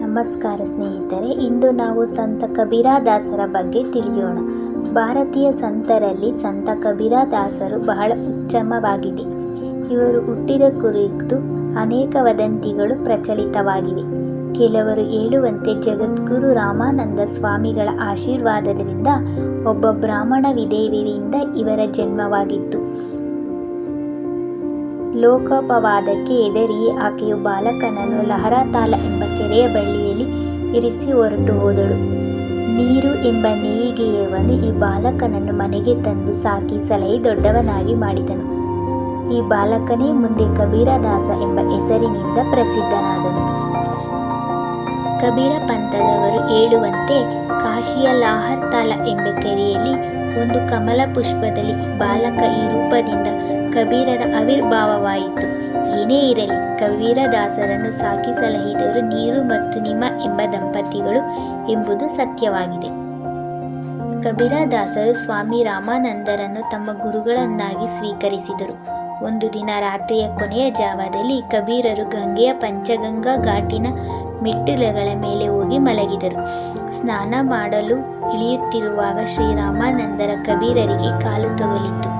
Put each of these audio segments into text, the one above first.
ನಮಸ್ಕಾರ ಸ್ನೇಹಿತರೆ, ಇಂದು ನಾವು ಸಂತ ಕಬೀರದಾಸರ ಬಗ್ಗೆ ತಿಳಿಯೋಣ. ಭಾರತೀಯ ಸಂತರಲ್ಲಿ ಸಂತ ಕಬೀರದಾಸರು ಬಹಳ ಉತ್ತಮವಾಗಿದೆ. ಇವರು ಹುಟ್ಟಿದ ಕುರಿತು ಅನೇಕ ವದಂತಿಗಳು ಪ್ರಚಲಿತವಾಗಿವೆ. ಕೆಲವರು ಹೇಳುವಂತೆ ಜಗದ್ಗುರು ರಾಮಾನಂದ ಸ್ವಾಮಿಗಳ ಆಶೀರ್ವಾದದಿಂದ ಒಬ್ಬ ಬ್ರಾಹ್ಮಣ ವಿದೇವಿಯಿಂದ ಇವರ ಜನ್ಮವಾಗಿತ್ತು. ಲೋಕೋಪವಾದಕ್ಕೆ ಹೆದರಿ ಆಕೆಯು ಬಾಲಕನನ್ನು ಲಹರಾತಾಲ ಎಂಬ ಕೆರೆಯ ಬಳ್ಳಿಯಲ್ಲಿ ಇರಿಸಿ ಹೊರಟು ಹೋದಳು. ನೀರು ಎಂಬ ನೇಯಿಗೆಯವನು ಈ ಬಾಲಕನನ್ನು ಮನೆಗೆ ತಂದು ಸಾಕಿ ಸಲಹೆ ದೊಡ್ಡವನಾಗಿ ಮಾಡಿದನು. ಈ ಬಾಲಕನೇ ಮುಂದೆ ಕಬೀರದಾಸ ಎಂಬ ಹೆಸರಿನಿಂದ ಪ್ರಸಿದ್ಧನಾದನು. ಕಬೀರ ಪಂಥದವರು ಹೇಳುವಂತೆ ಕಾಶಿಯ ಲಾಹರ್ ತಾಲ ಎಂಬ ಕೆರೆಯಲ್ಲಿ ಒಂದು ಕಮಲ ಪುಷ್ಪದಲ್ಲಿ ಬಾಲಕ ಈ ರೂಪದಿಂದ ಕಬೀರರ ಆವಿರ್ಭಾವವಾಯಿತು. ಏನೇ ಇರಲಿ ಕಬೀರದಾಸರನ್ನು ಸಾಕಿ ಸಲಹಿದವರು ನೀರು ಮತ್ತು ನಿಮ ಎಂಬ ದಂಪತಿಗಳು ಎಂಬುದು ಸತ್ಯವಾಗಿದೆ. ಕಬೀರದಾಸರು ಸ್ವಾಮಿ ರಾಮಾನಂದರನ್ನು ತಮ್ಮ ಗುರುಗಳನ್ನಾಗಿ ಸ್ವೀಕರಿಸಿದರು. ಒಂದು ದಿನ ರಾತ್ರಿಯ ಕೊನೆಯ ಜಾವದಲ್ಲಿ ಕಬೀರರು ಗಂಗೆಯ ಪಂಚಗಂಗಾ ಘಾಟಿನ ಮೆಟ್ಟಿಲುಗಳ ಮೇಲೆ ಹೋಗಿ ಮಲಗಿದರು. ಸ್ನಾನ ಮಾಡಲು ಇಳಿಯುತ್ತಿರುವಾಗ ಶ್ರೀರಾಮಾನಂದರ ಕಬೀರರಿಗೆ ಕಾಲು ತಗುಲಿತು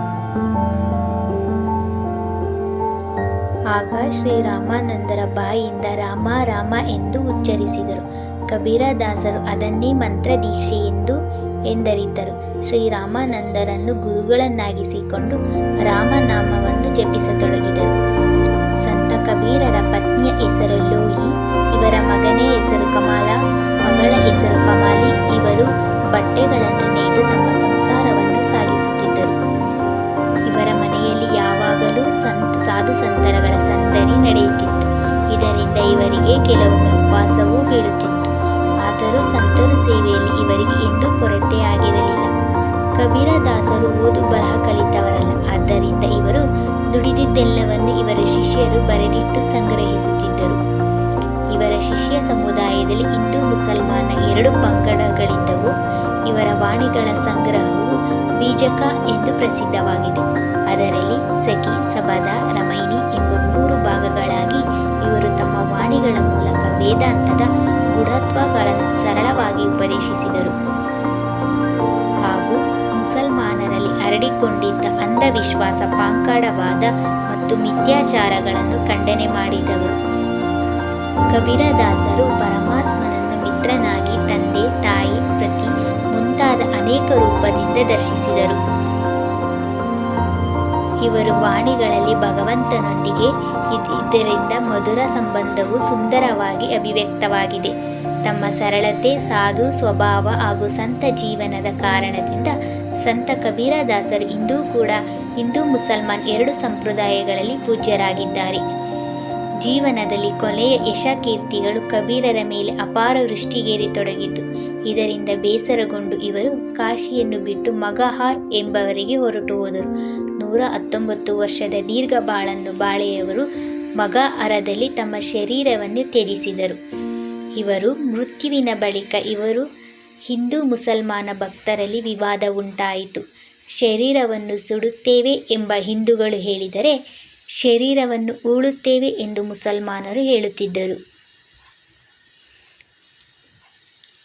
ಆಗ ಶ್ರೀರಾಮಾನಂದರ ಬಾಯಿಯಿಂದ ರಾಮ ರಾಮ ಎಂದು ಉಚ್ಚರಿಸಿದರು. ಕಬೀರದಾಸರು ಅದನ್ನೇ ಮಂತ್ರ ದೀಕ್ಷೆ ಎಂದು ಎಂದರಿದ್ದರು. ಶ್ರೀರಾಮಾನಂದರನ್ನು ಗುರುಗಳನ್ನಾಗಿಸಿಕೊಂಡು ರಾಮನಾಮವನ್ನು ಜಪಿಸತೊಡಗಿದರು. ಸಂತ ಕಬೀರರ ಪತ್ನಿಯ ಹೆಸರು ಲೋಹಿ ಇವರ ಮಗನೇ ಹೆಸರು ಕಮಾಲ, ಮಗಳ ಹೆಸರು ಕಮಾಲಿ, ಇವರು ಬಟ್ಟೆಗಳನ್ನು ನೇಯ್ದು ತಮ್ಮ ಸಂಸಾರವನ್ನು ಸಾಗಿಸುತ್ತಿದ್ದರು. ಇವರ ಮನೆಯಲ್ಲಿ ಯಾವಾಗಲೂ ಸಂತ, ಸಾಧು ಸಂತರಗಳ ಸಂತರಿ ನಡೆಯುತ್ತಿತ್ತು. ಇದರಿಂದ ಇವರಿಗೆ ಕೆಲವೊಮ್ಮೆ ಉಪವಾಸವೂ ಬೀಳುತ್ತಿತ್ತು. ಆದರೂ ಸಂತರ ಸೇವೆಯಲ್ಲಿ ಇವರಿಗೆ ಎಂದೂ ಕೊರತೆಯಾಗಿರಲಿಲ್ಲ ಕಬೀರದಾಸರು ಓದು ಬರಹ ಕಲಿತವರಲ್ಲ. ಆದ್ದರಿಂದ ಇವರು ದುಡಿದಿದ್ದೆಲ್ಲವನ್ನು ಇವರ ಶಿಷ್ಯರು ಬರೆದಿಟ್ಟು ಸಂಗ್ರಹಿಸುತ್ತಿದ್ದರು. ಇವರ ಶಿಷ್ಯ ಸಮುದಾಯದಲ್ಲಿ ಹಿಂದೂ, ಮುಸಲ್ಮಾನ ಎರಡು ಪಂಗಡಗಳಿದ್ದವು. ಇವರ ವಾಣಿಗಳ ಸಂಗ್ರಹವು ಬೀಜಕ ಎಂದು ಪ್ರಸಿದ್ಧವಾಗಿದೆ. ಅದರಲ್ಲಿ ಸಖಿ, ಸಬದ ರಮೈನಿ ಎಂಬ ಮೂರು ಭಾಗಗಳಾಗಿ ಇವರು ತಮ್ಮ ವಾಣಿಗಳ ಮೂಲಕ ವೇದಾಂತದ ಸರಳವಾಗಿ ಉಪದೇಶಿಸಿದರು ಹಾಗೂ ಮುಸಲ್ಮಾನರಲ್ಲಿ ಹರಡಿಕೊಂಡಿದ್ದ ಅಂಧವಿಶ್ವಾಸ, ಪಾಂಕಾಡವಾದ ಮತ್ತು ಮಿಥ್ಯಾಚಾರಗಳನ್ನು ಖಂಡನೆ ಮಾಡಿದವರು. ಕಬೀರದಾಸರು ಪರಮಾತ್ಮನನ್ನು ಮಿತ್ರನಾಗಿ ತಂದೆ, ತಾಯಿ ಪ್ರತಿ ಮುಂತಾದ ಅನೇಕ ರೂಪದಿಂದ ದರ್ಶಿಸಿದರು. ಇವರು ವಾಣಿಗಳಲ್ಲಿ ಭಗವಂತನೊಂದಿಗೆ ಇದರಿಂದ ಮಧುರ ಸಂಬಂಧವು ಸುಂದರವಾಗಿ ಅಭಿವ್ಯಕ್ತವಾಗಿದೆ. ತಮ್ಮ ಸರಳತೆ, ಸಾಧು ಸ್ವಭಾವ ಹಾಗೂ ಸಂತ ಜೀವನದ ಕಾರಣದಿಂದ ಸಂತ ಕಬೀರದಾಸರು ಇಂದೂ ಕೂಡ ಹಿಂದೂ ಮುಸಲ್ಮಾನ್ ಎರಡು ಸಂಪ್ರದಾಯಗಳಲ್ಲಿ ಪೂಜ್ಯರಾಗಿದ್ದಾರೆ. ಜೀವನದಲ್ಲಿ ಕೊನೆಯ ಯಶಕೀರ್ತಿಗಳು ಕಬೀರರ ಮೇಲೆ ಅಪಾರ ವೃಷ್ಟಿಗೇರಿತೊಡಗಿತು ಇದರಿಂದ ಬೇಸರಗೊಂಡು ಇವರು ಕಾಶಿಯನ್ನು ಬಿಟ್ಟು ಮಗಹಾರ್ ಎಂಬವರಿಗೆ ಹೊರಟು ಹೋದರು. ನೂರ ಹತ್ತೊಂಬತ್ತು ವರ್ಷದ ದೀರ್ಘ ಬಾಳನ್ನು ಬಾಳೆಯವರು ಮಗ ಅರದಲ್ಲಿ ತಮ್ಮ ಶರೀರವನ್ನು ತ್ಯಜಿಸಿದರು. ಇವರು ಮೃತ್ಯುವಿನ ಬಳಿಕ ಇವರು ಹಿಂದೂ ಮುಸಲ್ಮಾನ ಭಕ್ತರಲ್ಲಿ ವಿವಾದ ಉಂಟಾಯಿತು. ಶರೀರವನ್ನು ಸುಡುತ್ತೇವೆ ಎಂಬ ಹಿಂದೂಗಳು ಹೇಳಿದರೆ ಶರೀರವನ್ನು ಊಳುತ್ತೇವೆ ಎಂದು ಮುಸಲ್ಮಾನರು ಹೇಳುತ್ತಿದ್ದರು.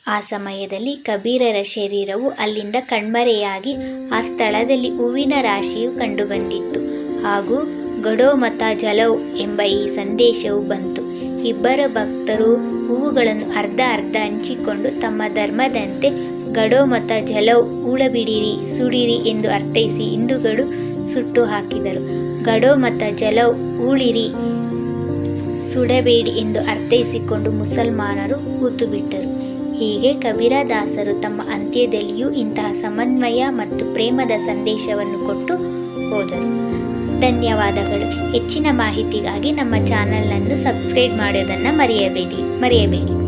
ಆ ಸಮಯದಲ್ಲಿ ಕಬೀರರ ಶರೀರವು ಅಲ್ಲಿಂದ ಕಣ್ಮರೆಯಾಗಿ ಆ ಸ್ಥಳದಲ್ಲಿ ಹೂವಿನ ರಾಶಿಯು ಕಂಡುಬಂದಿತ್ತು. ಹಾಗೂ ಗಡೋಮತ ಜಲೌ ಎಂಬ ಈ ಸಂದೇಶವು ಬಂತು. ಇಬ್ಬರ ಭಕ್ತರು ಹೂವುಗಳನ್ನು ಅರ್ಧ ಅರ್ಧ ಹಂಚಿಕೊಂಡು ತಮ್ಮ ಧರ್ಮದಂತೆ ಗಡೋ ಮತ ಜಲೌ ಉಳಬಿಡಿರಿ ಸುಡಿರಿ ಎಂದು ಅರ್ಥೈಸಿ ಹಿಂದೂಗಳು ಸುಟ್ಟು ಹಾಕಿದರು. ಗಡೋ ಮತ ಜಲೌ ಉಳಿರಿ ಸುಡಬೇಡಿ ಎಂದು ಅರ್ಥೈಸಿಕೊಂಡು ಮುಸಲ್ಮಾನರು ಕೂತು ಬಿಟ್ಟರು ಹೀಗೆ ಕಬೀರದಾಸರು ತಮ್ಮ ಅಂತ್ಯದಲ್ಲಿಯೂ ಇಂತಹ ಸಮನ್ವಯ ಮತ್ತು ಪ್ರೇಮದ ಸಂದೇಶವನ್ನು ಕೊಟ್ಟು ಹೋದರು. ಧನ್ಯವಾದಗಳು. ಹೆಚ್ಚಿನ ಮಾಹಿತಿಗಾಗಿ ನಮ್ಮ ಚಾನಲನ್ನು ಸಬ್ಸ್ಕ್ರೈಬ್ ಮಾಡೋದನ್ನು ಮರೆಯಬೇಡಿ. ಮರೆಯಬೇಡಿ.